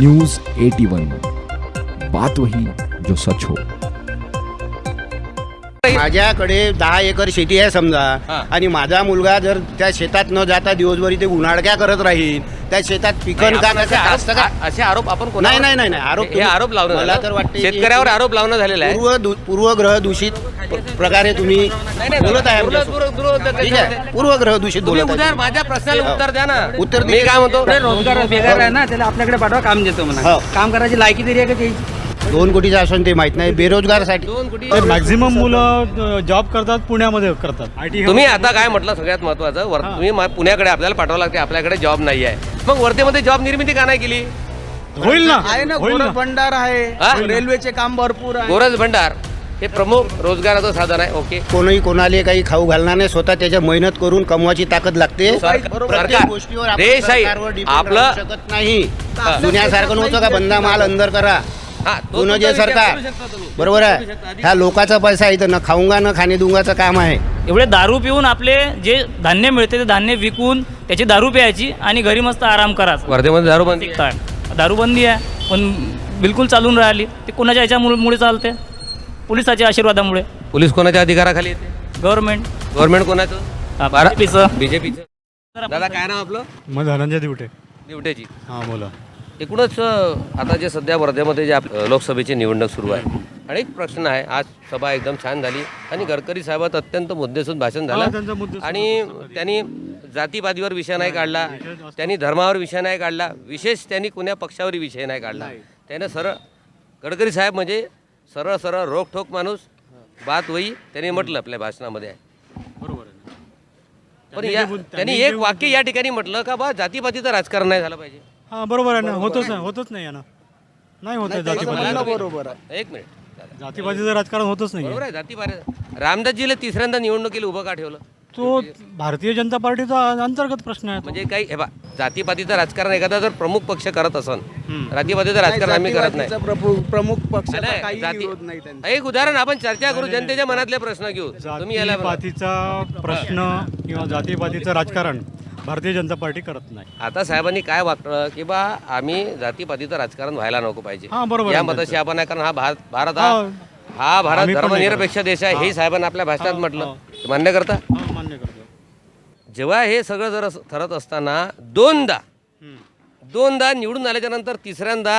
News eighty one. बात वही जो सच हो. माझ्याकडे दहा एकर शेती आहे समजा. हा. आणि माझा मुलगा जर त्या शेतात न जाता दिवसभर इथे उन्हाळक्या करत राहील त्या शेतात पिकन आपण असे असतं का? आरोप- असे आरोप आपण कोणावर- नाही, नाही, नाही, नाही. आरोप हे तुम्ही- आरोप लावणं मला झालं. तर वाटते की- शेतकऱ्यावर आरोप लावणं झालेला आहे. पूर्व दू- पूर्वग्रह दूषित प- प्रकारे तुम्ही नाही, नाही, बोलत आहे आमच्यासोबत. ठीक पूर्वग्रह दूषित तुम्ही बोलत उद्या आहे माझ्या प्रश्नाला उत्तर द्या ना. उत्तर मी दे- काय म्हणतो? रोजगार बेकार आहे ना त्याला आपल्याकडे पाठवा काम देतो म्हणा. हो. काम करायची लायकी तरी आहे का त्याची? दोन कोटीचं असून ते माहीत नाही. बेरोजगारसाठी. दोन कोटी मॅक्झिमम मुलं जॉब करतात पुण्यामध्ये करतात. आय टी तुम्ही आता काय म्हटलं सगळ्यात महत्वाचं? वर- तुम्ही मा- पुण्याकडे आपल्याला पाठवावं लागते आपल्याकडे जॉब नाही आहे. मग वर्धेमध्ये जॉब निर्मिती का नाही केली? होईल ना. आहे ना होईल ना. गोरख भंडार आहे? रेल्वेचे काम भरपूर आहे. गोरज भंडार हे प्रमुख रोजगाराचं साधन आहे ओके. कोणी कोणाला काही खाऊ घालणार नाही स्वतः त्याच्या मेहनत करून कमवायची ताकद लागते. सरकार- प्रत्येक सरकार- गोष्टीवर आपण देश आहे. सरकारवर depend आपलं- राहू शकत नाही. हा. जुन्यासारखं नव्हतं का? बंदा माल अंदर करा. हा तुमचा जे सरकार करू. बरोबर करू आहे ह्या लोकांचा पैसा इथं न खाऊंगा न खाणे दुंगाचं काम आहे. एवढे दारू पिऊन आपले जे धान्य मिळते ते धान्य विकून त्याची दारू प्यायची आणि घरी मस्त आराम करायचा वर्धेमध्ये दारूबंदी आहे. काय दारूबंदी आहे पण बिलकुल चालून राहिली. ते कोणाच्या ह्याच्यामुळे मुळे चालते? पोलिसाच्या आशीर्वादामुळे. पोलीस कोणाच्या अधिकाराखाली येते? गव्हर्नमेंट. गव्हर्नमेंट कोणाचं? बीजेपीचं. बीजेपीचं दादा काय नाव आपलं? मग धनंजय दिवटे. दिवटेची हां बोला. एकूणच आता जे सध्या वर्ध्यामध्ये जे लोकसभेची निवडणूक सुरू आहे अनेक प्रश्न आहे आज सभा एकदम छान झाली आणि गडकरी साहेबात अत्यंत मुद्देसूद भाषण झालं आणि त्यांनी जातीपातीवर विषय नाही काढला त्यांनी धर्मावर विषय नाही काढला विशेष त्यांनी कोण्या पक्षावर विषय नाही काढला. त्यानं सरळ गडकरी साहेब म्हणजे सरळ सरळ रोखठोक माणूस बात वही त्यांनी म्हटलं आपल्या भाषणामध्ये. बरोबर आहे पण या त्यांनी एक वाक्य या ठिकाणी म्हटलं का बा जातीपातीचं राजकारण नाही झालं पाहिजे? हां बरोबर आहे ना. होतच नाही होतच नाही ना नाही होत आहे जातीपाती. बरोबर आहे. एक मिनिट. जातीपातीचं राजकारण होतच नाही बरोबर आहे जाती रामदासजीला तिसऱ्यांदा निवडणुकीला उभं का ठेवलं? तो भारतीय जनता पार्टीचा अंतर्गत प्रश्न आहे तो. म्हणजे काही हे बा जातीपातीचं राजकारण एखादा जर प्रमुख पक्ष करत असन जातीपातीचं राजकारण आम्ही करत नाही. जातीवादीचा प्रभु- प्रमुख पक्षाचा नाही, काही जाती- विरोध नाही त्यांचा. एक उदाहरण आपण चर्चा करू जनतेच्या मनातले प्रश्न घेऊ. तुम्ही याला बघा. जातीपातीचा प्रश्न किंवा जातीपातीचं राजकारण भारतीय जनता पार्टी करत नाही. आता साहेबांनी काय वाटलं की बा आम्ही जातीपातीचं राजकारण व्हायला नको पाहिजे. हा, बरोबर या आहे. मताशी आपण आहे कारण हा भारत भारत हा हा. भारत आम्ही पण नाही धर्मनिरपेक्ष देश आहे हे साहेबांनी आपल्या भाषणात म्हटलं. मान्य करता? हां मान्य करतो. जेव्हा हे सगळं जर असं ठरत असताना दोनदा दोनदा निवडून आल्याच्यानंतर तिसऱ्यांदा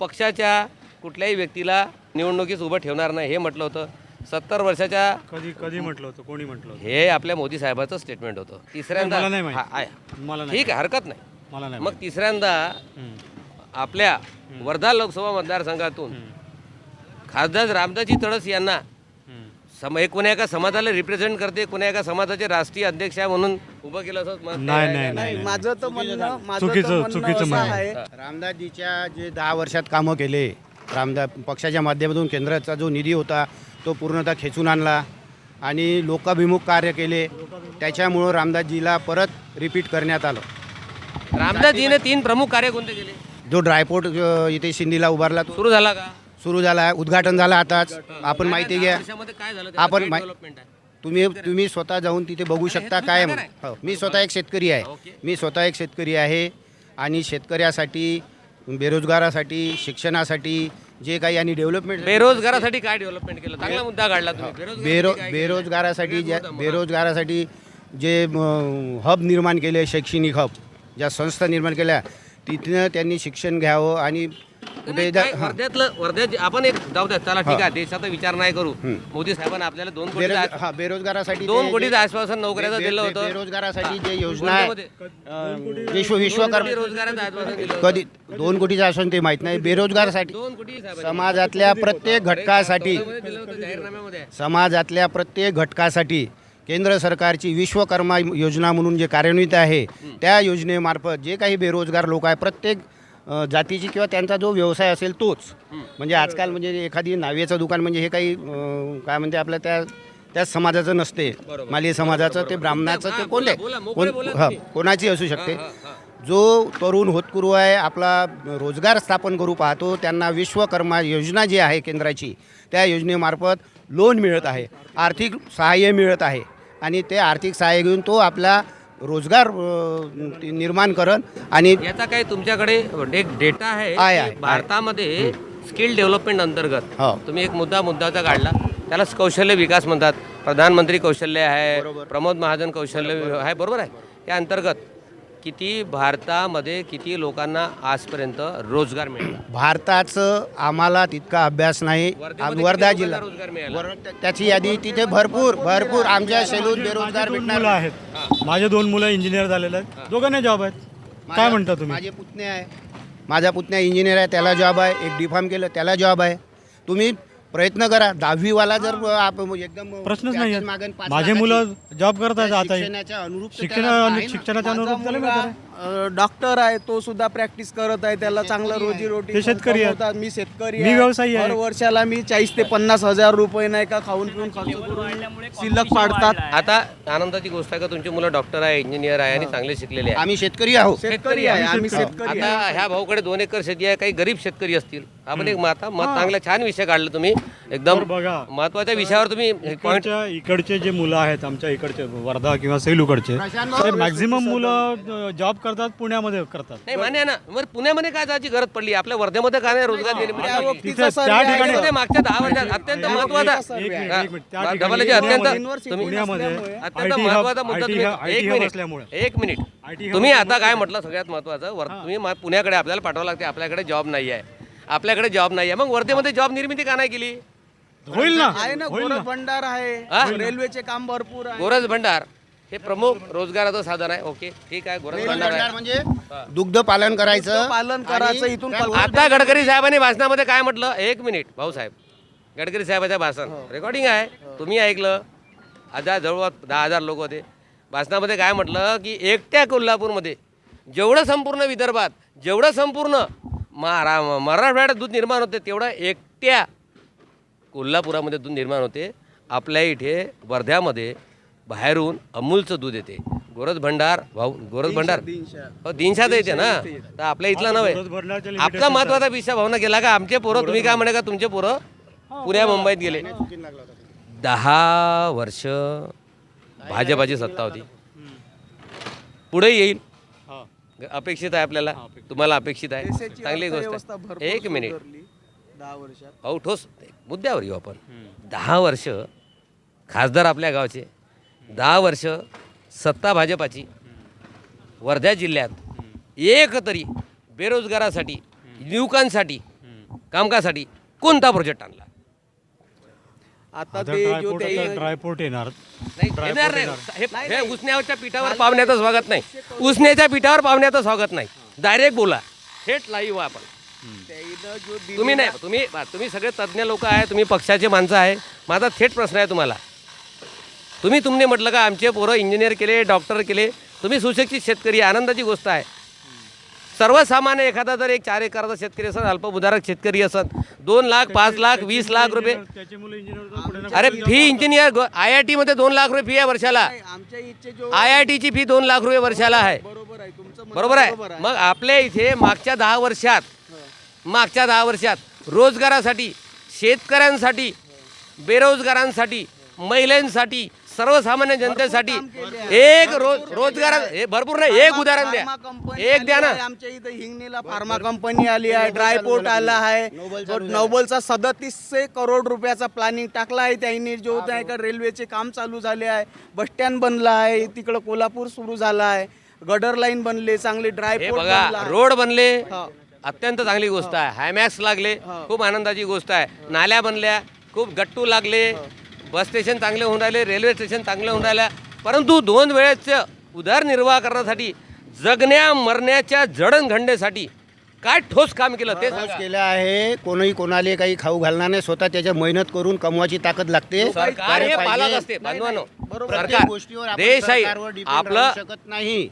पक्षाच्या कुठल्याही व्यक्तीला निवडणुकीस उभं ठेवणार नाही हे म्हटलं होतं. सत्तर वर्षाच्या कधी कधी म्हटलं होतं कोणी म्हटलं होतं हे आपल्या मोदी साहेबाचं स्टेटमेंट होतं तिसऱ्यांदा मला नाही माहीत. हा, आहे. मला नाही ठीक आहे हरकत नाही मला नाही मग तिसऱ्यांदा. आपल्या वर्धा लोकसभा मतदारसंघातून खासदार रामदासजी तळस यांना. सम हे कोण्या एका समाजाला रिप्रेझेंट करते कोण्या एका समाजाचे राष्ट्रीय अध्यक्ष आहे म्हणून उभं केलं असं मत नाही. नाही नाही माझं तर म्हणणं माझं तर चुकीचं- म्हणणं चुकीचं असं म्हणणं. आहे रामदासजीच्या जे दहा वर्षात कामं केले रामदास पक्षाच्या माध्यमातून केंद्राचा जो निधी होता तो पूर्णतः खेचून आणला आणि लोकाभिमुख कार्य केले. त्याच्यामुळं रामदासजीला परत रिपीट करण्यात आलं. रामदासजीने तीन प्रमुख कार्य कोणते केले? जो ड्रायपोर्ट इथे शिंदीला उभारला तो. सुरू झाला का? सुरू झाला आहे उद्घाटन झालं आताच. आपण माहिती घ्या. वर्षामध्ये काय झालं? आपण मा- आहे. तुम्ही तुम्ही स्वतः जाऊन तिथे बघू शकता काय आहे. हो मी स्वतः एक शेतकरी आहे. मी स्वतः एक शेतकरी आहे आणि शेतकऱ्यासाठी बेरोजगारासाठी शिक्षणासाठी जे काही आणि डेव्हलपमेंट बेरोजगारासाठी काय डेव्हलपमेंट केलं? चांगला मुद्दा काढला तुम्ही. बेरोजगारासाठी बेरो काय केलं? बेरोजगारासाठी ज्या बेरोजगारासाठी जे म, हब निर्माण केले शैक्षणिक हब ज्या संस्था निर्माण केल्या तिथनं त्यांनी शिक्षण घ्यावं आणि कुठे नाही, जा- काय हां. वर्ध्यातलं वर्ध्यात आपण एक जाऊ द्या चला ठीक आहे देशाचा विचार नाही करू. मोदी साहेबांनी आपल्याला दोन कोटी बेरोज- हा बेरोजगारासाठी दोन ते कोटीचं आश्वासन नोकऱ्याचं बे- दिलं बे- होतं. बेरोजगारासाठी जे योजना आहे. अं, विश्व विश्वकर्मा रोजगाराचं आश्वासन दिलं होतं. कधी दोन कोटीचं असून ते माहीत नाही. बेरोजगारासाठी दोन कोटी साहेबांनी समाजातल्या प्रत्येक घटकासाठी दिलं होतं जाहीरनाम्यामध्ये. समाजातल्या प्रत्येक घटकासाठी केंद्र सरकारची विश्वकर्मा योजना म्हणून जे कार्यान्वित आहे त्या योजनेमार्फत जे काही बेरोजगार लोक आहे प्रत्येक अ, जातीची किंवा त्यांचा जो व्यवसाय असेल तोच. म्हणजे आजकाल म्हणजे एखादी नावेचं दुकान म्हणजे हे काही अ, काय म्हणते आपल्या त्या त्या समाजाचं नसते. माली समाजाचं ते ब्राह्मणाचं ते कोणते कोण हा कोणाची असू शकते. जो तरुण होतकुरू आहे आपला रोजगार स्थापन करू पाहतो त्यांना विश्वकर्मा योजना जी आहे केंद्राची त्या योजनेमार्फत लोन मिळत आहे. आर्थिक सहाय्य मिळत आहे. आणि ते आर्थिक सहाय्य घेऊन तो आपला रोजगार अ, ते निर्माण करन आणि याचा काही तुमच्याकडे एक डेटा आहे आहे, की आहे. भारतामध्ये स्किल डेव्हलपमेंट अंतर्गत हो. तुम्ही एक मुद्दा मुद्द्याचा काढला. त्याला कौशल्य विकास म्हणतात. प्रधानमंत्री कौशल्य आहे प्रमोद महाजन कौशल्य आहे बरोबर आहे. त्या अंतर्गत किती भारतामध्ये किती लोकांना आजपर्यंत रोजगार मिळाला? भारताचं आम्हाला तितका अभ्यास नाही. वर्धेमध्ये आम- किती वर्धा लोकांना जिल्हा. रोजगार मिळाला? वर- त्याची यादी तिथे भरपूर भरपूर आमच्या शेलूत माझे बेरोजगार दोन भेटणार. मुलं आहेत माझे दोन मुलं इंजिनियर झालेले आहेत. दोघांना जॉब आहेत. काय म्हणता तुम्ही? माझे पुतणे आहे. माझा पुतण्या इंजिनियर आहे त्याला जॉब आहे. एक डी फार्म केलं त्याला जॉब आहे. तुम्ही प्रयत्न करा दहावीवाला जर आप- एकदम प्रश्नच नाही माझे मुलं जॉब करत आहेत त्या आता शिक्षणाच्या अनुरूप तर शिक्षण त्याला आहे ना. शिक्षणाच्या माझा अनुरूप मुलगा. अ, डॉक्टर आहे तो सुद्धा प्रॅक्टिस करत आहे त्याला चांगलं रोजी रोटी शेतकरी. कमवतात. मी शेतकरी मी आहे. व्यवसायी वर्षाला मी चाळीस ते पन्नास हजार रुपये नाही का खाऊन पिऊन खर्च करून शिल्लक पाडतात आता आनंदाची गोष्ट आहे का तुमची मुलं डॉक्टर आहे इंजिनियर आहे आणि चांगले शिकलेले आहे. आम्ही शेतकरी आहोत. शेतकरी आहे आम्ही शेतकरी आता ह्या भाऊकडे दोन एकर शेती आहे काही गरीब शेतकरी असतील. आपण एक माता मत चांगला छान विषय काढला तुम्ही. एकदम बघा. महत्त्वाच्या विषयावर तुम्ही पॉईंट इकडच्या इकडचे जे मुलं आहेत आमच्या इकडचे वर्धा किंवा सेलूकडचे ते मॅक्झिमम मुलं जॉब करतात पुण्यामध्ये करतात. नाही मान्य आहे ना. मग पुण्यामध्ये काय जायची गरज पडली? आपल्या वर्ध्यामध्ये काय नाही रोजगार निर्मिती त्या तिथे-. ठिकाणी- पुण्यामध्ये मागच्या दहा वर्षात अत्यंत महत्त्वाचा एक मिनिट, हा, एक मिनिट. त्या डबल ठिकाणी याचे अत्यंत पुण्यामध्ये- तुम्ही पुण्यामध्ये अत्यंत IT महत्त्वाचा मुद्दा IT तुम्ही hub- एक मिनिट. एक मिनिट. IT तुम्ही आता काय म्हटलं सगळ्यात महत्वाचं? वर तुम्ही मा- पुण्याकडे आपल्याला पाठवावं लागते आपल्याकडे जॉब नाही आहे आपल्याकडे जॉब नाही आहे मग वर्धेमध्ये जॉब निर्मिती का नाही केली? होईल ना? आहे ना होईल ना? गोरख भंडार हा? आहे रेल्वेचे काम भरपूर आहे. गोरज भंडार. हे प्रमुख रोजगाराचं साधन आहे. ओके ठीक आहे गोरज भंडार आहे. म्हणजे दुग्ध पालन करायचं पालन करायचं आणि इथून कल्पना- आता गडकरी साहेबांनी भाषणामध्ये काय म्हटलं? एक मिनिट भाऊसाहेब. गडकरी साहेबाचं भाषण. रेकॉर्डिंग आहे. तुम्ही ऐकलं? आता जवळपास दहा हजार लोक होते. भाषणामध्ये काय म्हटलं की एकट्या कोल्हापूरमध्ये जेवढं संपूर्ण विदर्भात जेवढं संपूर्ण महारा मराठवाड्यात दूध निर्माण होते तेवढं एकट्या कोल्हापुरामध्ये दूध निर्माण होते. आपल्या इथे वर्ध्यामध्ये बाहेरून अमूलचं दूध येते. गोरज भंडार भाऊ गोरज भंडार? हो दिनशात येते ना? तर आपल्या इथला नव्हे आपला महत्त्वाचा विषय भावना गेला का? आमचे पोरं तुम्ही काय म्हणे का? तुमचे पोरं पुण्या मुंबईत गेले. दहा वर्ष भाजपाची सत्ता होती. पुढे येईल. हा. अपेक्षित आहे आपल्याला. तुम्हाला अपेक्षित आहे. चांगली गोष्ट एक मिनिट. दहा वर्षात. अहो ठोस. मुद्द्यावर येऊ आपण. दहा वर्ष खासदार आपल्या गावचे. दहा वर्ष सत्ता भाजपाची. वर्धा जिल्ह्यात. एक तरी बेरोजगारासाठी युवकांसाठी कामकासाठी कोणता प्रोजेक्ट आणला? आता ते जो ड्रायपोर्ट ते आता ड्रायपोर्ट येणार. नाही येणार नाही. हे- हे उसण्याच्या पिठावर पावण्याचं स्वागत नाही. उसण्याच्या पिठावर पावण्याचं स्वागत नाही. डायरेक्ट बोला. थेट लाईव्ह आपण. त्याईनं जो दिलेला- तुम्ही नाही तुम्ही तुम्ही सगळे तज्ज्ञ लोक आहे तुम्ही पक्षाचे माणसं आहे. माझा थेट प्रश्न आहे तुम्हाला. तुम्ही तुमने म्हटलं का आमचे पोरं इंजिनियर केले डॉक्टर केले? तुम्ही सुशिक्षित शेतकरी आहे, आनंदाची गोष्ट आहे. सर्वसामान्य एखादा जर एक चार एकराचा शेतकरी असेल अल्पभूधारक शेतकरी असेल दोन लाख पाच लाख वीस लाख रुपये त्याची मुलं इंजिनियर पुढे ना- अरे फी इंजिनियर आय आय टीमध्ये दोन लाख रुपये फी आहे वर्षाला. नाही, आमच्या इच्छे जो आय आय टीची फी दोन लाख रुपये वर्षाला आहे. बरोबर आहे तुमचं म्हणणं बरोबर आहे. मग आपल्या इथे मागच्या दहा वर्षात मागच्या दहा वर्षात रोजगारासाठी शेतकऱ्यांसाठी बेरोजगारांसाठी महिलांसाठी सर्वसामान्य जनतेसाठी एक रोज रोजगार हे भरपूर नाही एक उदाहरण द्या. एक द्या ना. आमच्या इथं हिंगणीला फार्मा कंपनी आली आहे ड्रायपोर्ट आला आहे. नोबलचा सदतीसशे करोड रुपयाचा प्लॅनिंग टाकला आहे त्यांनी. जो त्या का रेल्वेचे काम चालू झाले आहे. बस स्टँड बनला आहे. तिकडं कोल्हापूर सुरू झाला आहे. गडर लाईन बनले चांगले हे ड्रायपोर्ट. रोड बनले. अत्यंत चांगली गोष्ट आहे. हायमॅक्स लागले खूप आनंदाची गोष्ट आहे. नाल्या बनल्या खूप गट्टू लागले बस स्टेशन चांगले होऊन राहिले रेल्वे स्टेशन चांगले होऊन राहिल्या. परंतु दोन वेळेचं उदरनिर्वाह करण्यासाठी जगण्या मरण्याच्या जडणघडणीसाठी काय ठोस काम केलं ते केलं आहे. कोणीही कोणाला काही खाऊ घालणार नाही. स्वतः त्याच्या मेहनत करून कमवायची ताकद लागते. सरकार हे. पालक असते बांधवानो प्रत्येक गोष्टीवर आपण देश आहे आपलं राहू शकत नाही.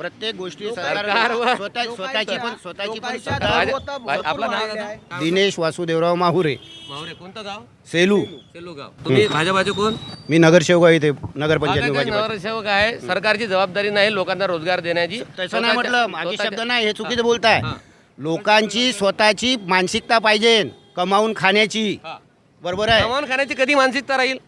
प्रत्येक गोष्टी सरकार सरकारवर- स्वतः स्वतःची पण स्वतःची पण स्वतः- आपलं नाव. दिनेश वासुदेवराव माहुरे. माहुरे कोणतं गाव? सेलू. सेलू गाव. तुम्ही भाजपाचे कोण? मी नगरसेवक आहे इथे नगरपंचायत नगरसेवक आहे? सरकारची जबाबदारी नाही लोकांना रोजगार देण्याची. तसं नाही म्हटलं मागे स्वतःच्या- शब्द नाही हे चुकीचं बोलताय. लोकांची स्वतःची मानसिकता पाहिजे कमावून खाण्याची. हा. बरोबर आहे? कमावून खाण्याची कधी मानसिकता राहील?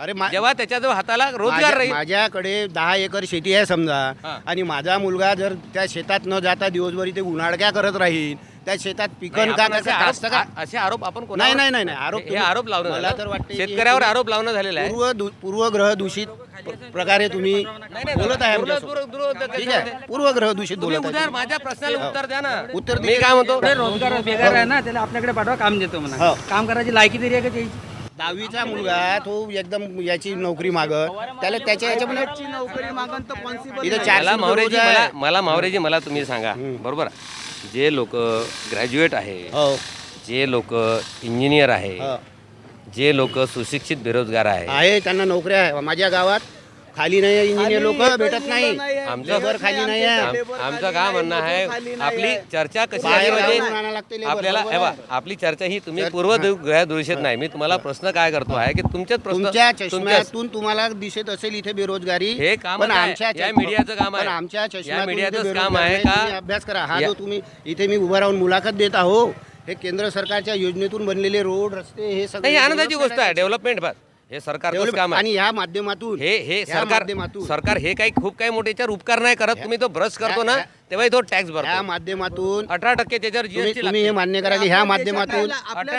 अरे मा- जेव्हा त्याच्या हाताला रोजगार माझ्या- राहील माझ्याकडे दहा एकर शेती आहे समजा हा. आणि माझा मुलगा जर त्या शेतात न जाता दिवसभर इथे उन्हाळक्या करत राहील त्या शेतात पिकन नाही, का आपण असे आरोप- कास्तकार आ- असे आरोप आपण नाही कोणावर- नाही नाही नाही आरोप हे- हे तुम्ही- आरोप लावणं मला झालं. तर वाटते की शेतकऱ्यावर आरोप लावणं झालेला आहे पूर्व दू- पूर्वग्रह दूषित प्रकारे तुम्ही नाही, नाही, बोलत आहे पूर्व- आमच्यासोबत. पूर्व- पूर्व- ठीक. आहे पूर्वग्रह दूषित तुम्ही बोलत आहे माझ्या प्रश्नाला उत्तर द्या ना उत्तर मी काय म्हणतो रोजगार बेकार आहे ना त्याला आपल्याकडे पाठवा काम देतो हो. म्हणा काम करायची लायकी तरी आहे का त्याची दहावीचा मुलगा तो एकदम याची नोकरी मागत त्याला त्याच्या याच्यामध्ये नोकरी तर इथं मला मावरेजी मला मावरेजी मला तुम्ही सांगा. बरोबर? जे लोक ग्रॅज्युएट आहे हो. जे लोक इंजिनियर आहे हो. जे लोक सुशिक्षित बेरोजगार आहे आहे त्यांना नोकऱ्या आहे. माझ्या गावात खाली नाही इंजिनियर लोक भेटत नाही. आमचं लेबर खाली नाही आहे. आम- आमचं काय म्हणणं आहे? आपली चर्चा कशी आहे? म्हणजे आपल्याला हे बा. आपली चर्चा ही तुम्ही पूर्व दूषित नाही. मी तुम्हाला प्रश्न काय करतो आहे की तुमच्याच प्रश्न तुमच्या तुमच्याच- चष्म्यातून तुम्हाला दिसत असेल इथे बेरोजगारी. हे काम. आमच्या या चष्मा- मीडियाचं काम आहे. पण आमच्या या चष्म्यातून मीडियाचंच इथे काम आहे. का? तुम्ही अभ्यास करा. हा या- जो तुम्ही इथे मी उभा राहून मुलाखत देत आहो हे केंद्र सरकारच्या योजनेतून बनलेले रोड रस्ते हे नाही सगळे ही आनंदाची गोष्ट आहे. डेव्हलपमेंट बस हे सरकारचं Develop- काम आहे. आणि ह्या माध्यमातून हे हे सरकार माध्यमातून. सरकार हे काही खूप काही मोठे याच्यावर उपकार नाही करत. तुम्ही तो ब्रश करतो ना तेव्हा तो टॅक्स भरतो. माध्यमातून अठरा टक्के त्याच्यावर तुम्ही जीएसटी तुम्ही हे मान्य करा की ह्या माध्यमातून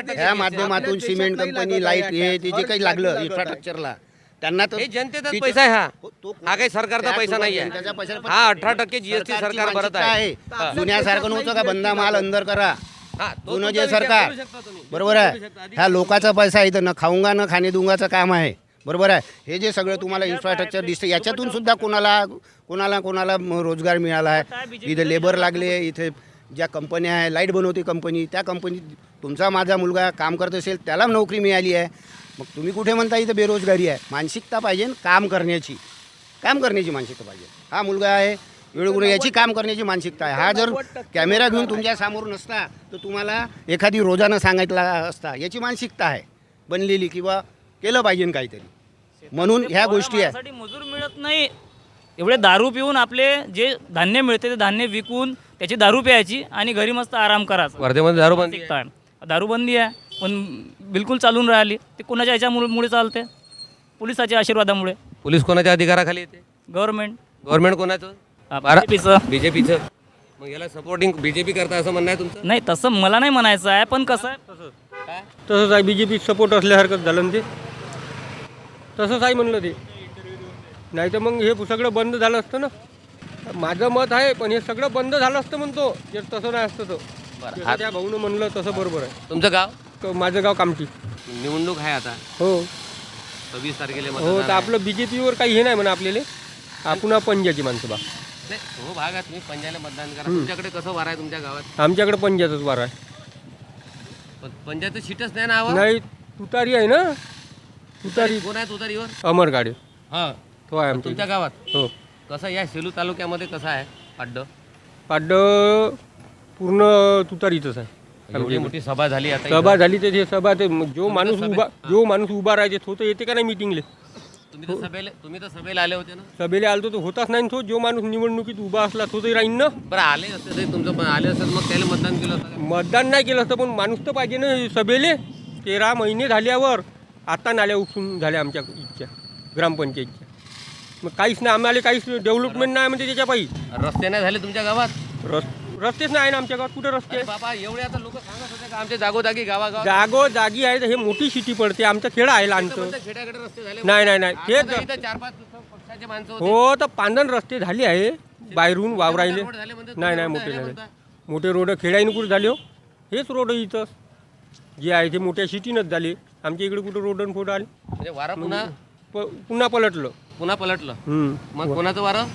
ह्या माध्यमातून सिमेंट कंपनी लाइट हे. ते जे काही लागलं. इन्फ्रास्ट्रक्चरला त्यांना तर हे जनतेचाच तिथं- पैसा आहे हा. हो, तो- हा काही सरकारचा त्या पैसा नाही जनतेचा पैसा आहे पण हा अठरा टक्के जीएसटी सरकारची सरकार भरत मानसिकता आहे. हा. जुन्यासारखं नव्हतं का? बंदा माल अंदर करा. हा, तो जुनं तुमचा जे विचार सरकार. करू शकता तुम्ही. बरोबर आहे. ह्या लोकांचा पैसा इथं न खाऊंगा न खाणे दुंगाचं काम आहे. बरोबर आहे. हे जे सगळं तुम्हाला इन्फ्रास्ट्रक्चर दिसतं याच्यातून सुद्धा कोणाला कोणाला कोणाला म- रोजगार मिळाला आहे. इथे लेबर लागले इथे ज्या कंपन्या आहे लाइट बनवते कंपनी त्या कंपनीत तुमचा माझा मुलगा काम करत असेल त्याला नोकरी मिळाली आहे. मग तुम्ही कुठे म्हणता इथं बेरोजगारी आहे? मानसिकता पाहिजे न काम करण्याची. काम करण्याची मानसिकता पाहिजे. हा मुलगा आहे वेळोवेळी याची काम करण्याची मानसिकता आहे. हा जर कॅमेरा घेऊन तुमच्यासमोर नसता तर तुम्हाला एखादी रोजानं सांगितला असता याची मानसिकता आहे. बनलेली किंवा केलं पाहिजे काहीतरी. म्हणून ह्या गोष्टी आहे साठी मजूर मिळत नाही. एवढे दारू पिऊन आपले जे धान्य मिळते ते धान्य विकून त्याची दारू प्यायची आणि घरी मस्त आराम करायचा. वर्धेमध्ये दारूबंदी आहे. मानसिकता आहे. दारूबंदी आहे पण बिलकुल चालून राहिली. ते कोणाच्या ह्याच्यामुळे चालते? पोलिसाच्या आशीर्वादामुळे. पोलीस कोणाच्या अधिकाराखाली येते? गव्हर्नमेंट. गव्हर्नमेंट कोणाचं? बीजेपीचं. बीजेपीचं. मग याला सपोर्टिंग बीजेपी करता असं म्हणणं आहे तुमचं? नाही तसं मला नाही म्हणायचं आहे पण कसं आहे? तसंच आहे बी जे पी सपोर्ट असल्यासारखंच झालं ना ते. तसंच आहे म्हणलं ते. नाही तर मग हे सगळं बंद झालं असतं ना. माझं मत आहे पण हे सगळं बंद झालं असतं म्हणतो. जर तसं नाही असतं तर जसं त्या भाऊनं म्हणलं तसं बरोबर आहे. तुमचं गाव? क- माझं गाव कामठी. निवडणूक आहे आता. हो. सव्वीस तारखेला हो मतदान तर आहे. आपलं बी जे पीवर काही हे नाही म्हणा आपल्याला. आपण पंजाची माणसं बा. नाही, हो भाग आहे तुम्ही पंजाला मतदान करा. तुमच्याकडे कसं वार आहे तुमच्या गावात? आमच्याकडे पंजाचंच वार आहे. पण पंजाचं सीटच नाही ना नाही तुतारी आहे ना? तुतारी. कोण आहे तुतारीवर? अमर गाडे. हा. तो आहे आमच्या तुमच्या गावात? हो. कसं या सेलू तालुक्यामध्ये कसं आहे? अड्ड पाड्ड पूर्ण तुतारीचंच आहे. एवढी मोठी सभा झाली आता सभा. झाली ते ते सभा ते जो माणूस उभा जो माणूस उभा राहायचे तो तर येते का नाही मिटिंगले तुम्ही तर सभेला तुम्ही तर सभेला आले होते ना? सभेला आलतो तो होताच नाही ना तो. जो माणूस निवडणुकीत उभा असला तो तरी राहीन ना. बरं आले असते ते तुमचं पण आले असते मग त्याला मतदान केलं असतं का? मतदान नाही केलं असतं पण माणूस तर पाहिजे ना सभेले. तेरा महिने झाल्यावर आता नाल्या उपसून झाल्या आमच्या इच्छा ग्रामपंचायतच्या. मग काहीच नाही आम्हाला काहीच डेव्हलपमेंट नाही म्हणजे त्याच्या पायी रस्ते नाही झाले तुमच्या गावात? रस रस्तेच नाही ना आमच्या गावात. कुठे रस्ते? बाबा एवढे आता लोक सांगत होते का आमच्या जागोजागी गावागाव जागो जागी आहे हे मोठी सिटी पडते आमचं खेडा आहे लहानचं. खेड्याकडे रस्ते झाले. नाही नाही नाही. आता इथं चार पाच पक्षाचे माणसं होते. हो तर पांदन रस्ते झाले आहे बाहेरून वावरायले. रोड झाले म्हणतात, नाही नाही मोठे झाले. मोठे रोड खेड्याने कुठे झाले हो? हेच रोड इथं. जे आहे ते मोठ्या सिटीनंच झाले. आमच्या इकडे कुठं रोड आणि फोटो आले? म्हणजे वारं पुन्हा प- पुन्हा पलटलं. पुन्हा पलटलं. हम्म. मग कोणाचं वारं?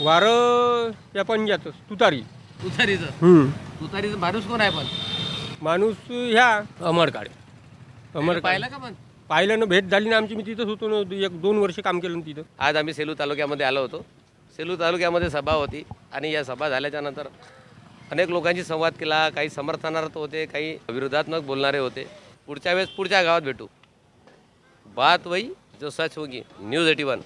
वारं या पंजाचं तुतारी. तुतारीचं. हम्म. तुतारीचं माणूस कोण आहे पण? माणूस ह्या अमर काळे. अमर पाहिलं का पण? पाहिलं ना भेट झाली ना आमची मी तिथंच होतो ना एक दोन वर्ष काम केलं ना तिथं. आज आम्ही सेलू तालुक्यामध्ये आलो होतो. सेलू तालुक्यामध्ये सभा होती आणि या सभा झाल्याच्यानंतर अनेक लोकांशी संवाद केला काही समर्थनार्थ होते काही विरोधात्मक बोलणारे होते. पुढच्या वेळेस पुढच्या गावात भेटू. बात वही जो सच होगी. News eighty one.